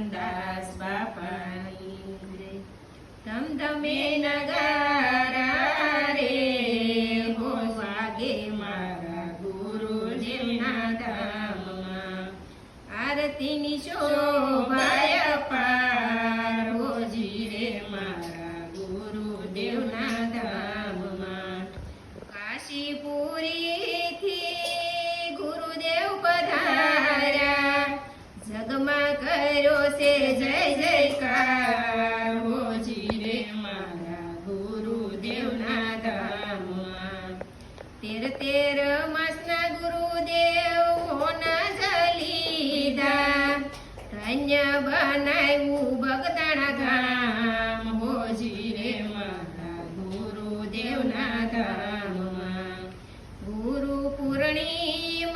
રામદાસ બાપાની ધમધમે રે હો વાગે મારા ગુરુ જેમના ધામમાં આરતીની શોભા કર્યો છે જય જયકાર. હોજી રે મારા ગુરુદેવના ધામમાં તેર તેર માસના ગુરુદેવ હોના જલીદા. ધન્ય બનાવ્યું બગદાણા ધામ. હોજી રે મારા ગુરુદેવના ધામમાં ગુરુ પૂર્ણિમાની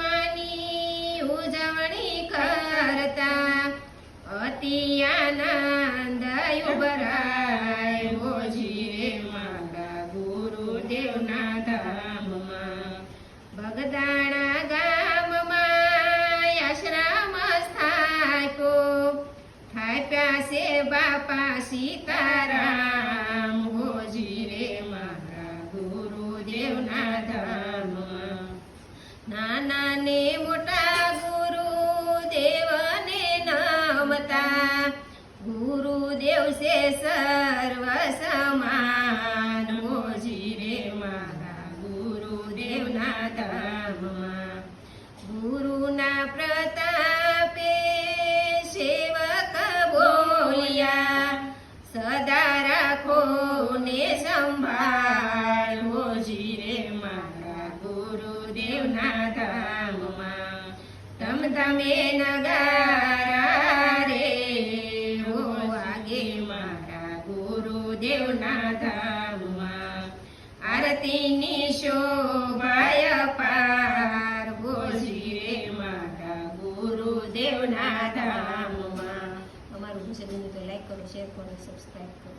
ઉજવણી કરતા અતિ આનંદ ઉભરાય રે મારા ધામમાં ભગદાણા ગામમાં આશ્રમ સ્થાપ્યો. થાય પ્યાસે બાપા સીતારામ હોજી રે મારા ગુરુદેવના ધામમાં નાના ને સર્વ સમાન મોજી રે મારા ગુરુદેવના ધામમાં ગુરુના પ્રતાપે સેવક બોલ્યા સદા રાખો ને સંભાળ હોજી રે મારા ગુરુદેવના ધામમાં તમ તમે નગારા ગુરુદેવના ધામમાં આરતીની શોભાય પાર હોજી રે મારા ગુરુદેવના ધામમાં અમારું ગુજરાતી તો લાઈક કરો શેર કરો સબસ્ક્રાઈબ કરો.